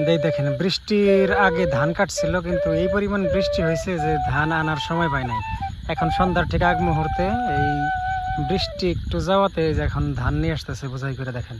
এই দেখেন, বৃষ্টির আগে ধান কাটছিল, কিন্তু এই পরিমাণ বৃষ্টি হয়েছে যে ধান আনার সময় পায় নাই। এখন সন্ধ্যার ঠিক আগ মুহূর্তে এই বৃষ্টি একটু যাওয়াতে এখন ধান নিয়ে আসতেছে, বোঝাই করে দেখেন।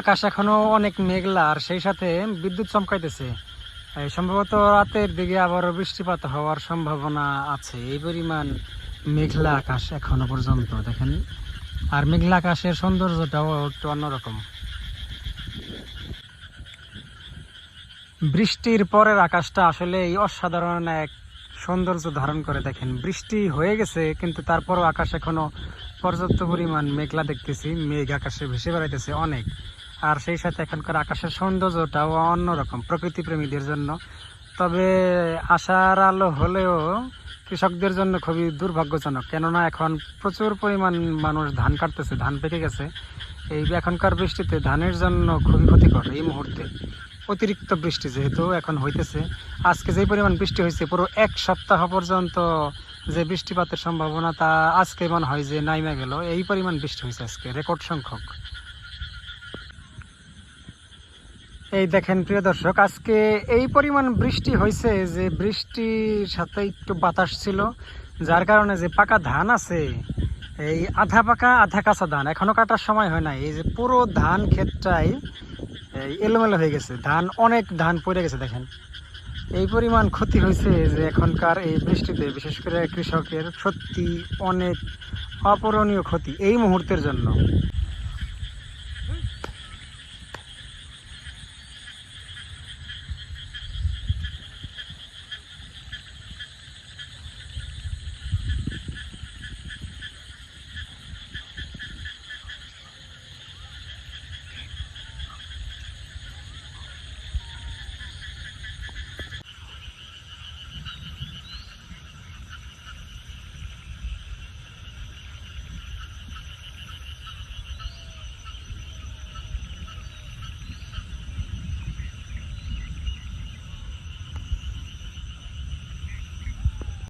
আকাশ এখনও অনেক মেঘলা, আর সেই সাথে বিদ্যুৎ চমকাইতেছে। সম্ভবত রাতের দিকে আবারও বৃষ্টিপাত হওয়ার সম্ভাবনা আছে। এই পরিমাণ মেঘলা আকাশ এখনও পর্যন্ত, দেখেন। আর মেঘলা আকাশের সৌন্দর্যটাও একটু অন্যরকম। বৃষ্টির পরের আকাশটা আসলে এই অসাধারণ এক সৌন্দর্য ধারণ করে, দেখেন। বৃষ্টি হয়ে গেছে, কিন্তু তারপরও আকাশ এখনও পর্যাপ্ত পরিমাণ মেঘলা দেখতেছি। মেঘ আকাশে ভেসে বেড়াইতেছে অনেক। আর সেই সাথে এখানকার আকাশের সৌন্দর্যটাও অন্যরকম প্রকৃতি প্রেমীদের জন্য। তবে আশার আলো হলেও কৃষকদের জন্য খুবই দুর্ভাগ্যজনক। কেননা এখন প্রচুর পরিমাণ মানুষ ধান কাটতেছে, ধান পেকে গেছে। এই এখনকার বৃষ্টিতে ধানের জন্য খুবই ক্ষতিকর এই মুহূর্তে। অতিরিক্ত বৃষ্টি যেহেতু এখন হইতেছে, আজকে যে পরিমাণ বৃষ্টি হয়েছে, পুরো এক সপ্তাহ পর্যন্ত যে বৃষ্টিপাতের সম্ভাবনা, তা আজকে মনে হয় যে নাইমা গেল। এই পরিমাণ বৃষ্টি হয়েছে আজকে, রেকর্ড সংখ্যক। এই দেখেন প্রিয় দর্শক, আজকে এই পরিমাণ বৃষ্টি হয়েছে যে বৃষ্টির সাথে একটু বাতাস ছিল, যার কারণে যে পাকা ধান আছে, এই আধা পাকা, আধা কাঁচা ধান এখনও কাটার সময় হয় নাই। এই যে পুরো ধান ক্ষেতটাই এলোমেলো হয়ে গেছে। ধান, অনেক ধান পড়ে গেছে, দেখেন। এই পরিমাণ ক্ষতি হয়েছে যে এখনকার এই বৃষ্টিতে, বিশেষ করে কৃষকের সত্যি অনেক অপূরণীয় ক্ষতি এই মুহূর্তের জন্য।